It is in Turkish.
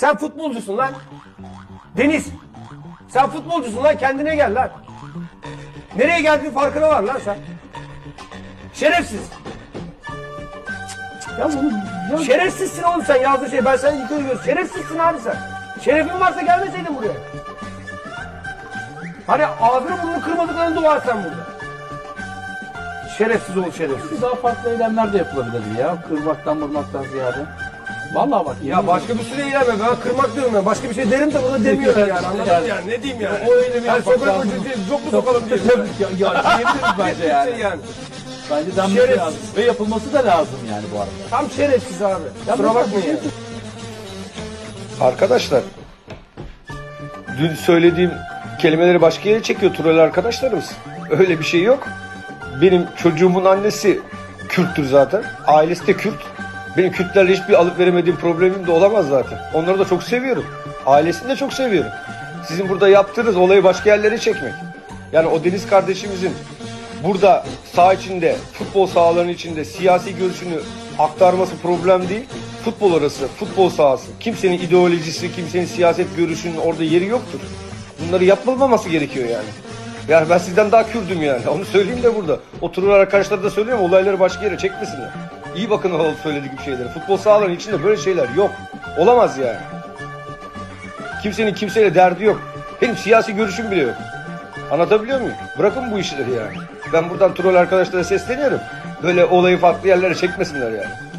Sen futbolcusun lan. Deniz. Sen futbolcusun lan kendine gel lan. Nereye geldiğin farkına var lan sen. Şerefsiz. Ya bunu ya, Şerefsizsin oğlum sen yazdığın şey. Ben sana yukarı göz. Şerefsizsin abi sen. Şerefin varsa gelmeseydin buraya. Hani ağzını burnunu kırmadıklarını dua sen burada. Şerefsiz ol şerefsiz. daha farklı eylemler de yapılabilirdi ya. Kırmaktan vurmaktan ziyade. Vallahi bak. Ya başka bir sürü eylem ben kırmak diyorum ya. Başka bir şey derim de bunu demiyorum yani. Anladın mı Yani-? Ne diyeyim yani? O eylemi yani yapmak sokak lazım. çok mu sokalım diyorsun? ya, ya diyebiliriz bence yani. Yani. Bence denmesi Şerefsiz. lazım. Ve yapılması da lazım yani bu arada. Tam şerefsiz abi. Kusura bakmayın şey yani. Arkadaşlar, dün söylediğim kelimeleri başka yere çekiyor Tural arkadaşlarımız. Öyle bir şey yok. Benim çocuğumun annesi Kürttür zaten. Ailesi de Kürt. Benim Kürtlerle hiçbir alıp veremediğim problemim de olamaz zaten. Onları da çok seviyorum. Ailesini de çok seviyorum. Sizin burada yaptığınız olayı başka yerlere çekmek. Yani o Deniz kardeşimizin burada saha içinde, futbol sahalarının içinde siyasi görüşünü aktarması problem değil. Futbol arası, futbol sahası. Kimsenin ideolojisi, kimsenin siyaset görüşünün orada yeri yoktur. Bunları yapılmaması gerekiyor yani. Yani ben sizden daha Kürdüm yani. Onu söyleyeyim de burada. Oturur arkadaşlar da söylüyorum olayları başka yere çekmesinler. İyi bakın o söylediğim şeylere. Futbol sahalarının içinde böyle şeyler yok. Olamaz yani. Kimsenin kimseyle derdi yok. Benim siyasi görüşüm bile yok. Anlatabiliyor muyum? Bırakın bu işleri yani. Ben buradan troll arkadaşlara sesleniyorum. Böyle olayı farklı yerlere çekmesinler yani.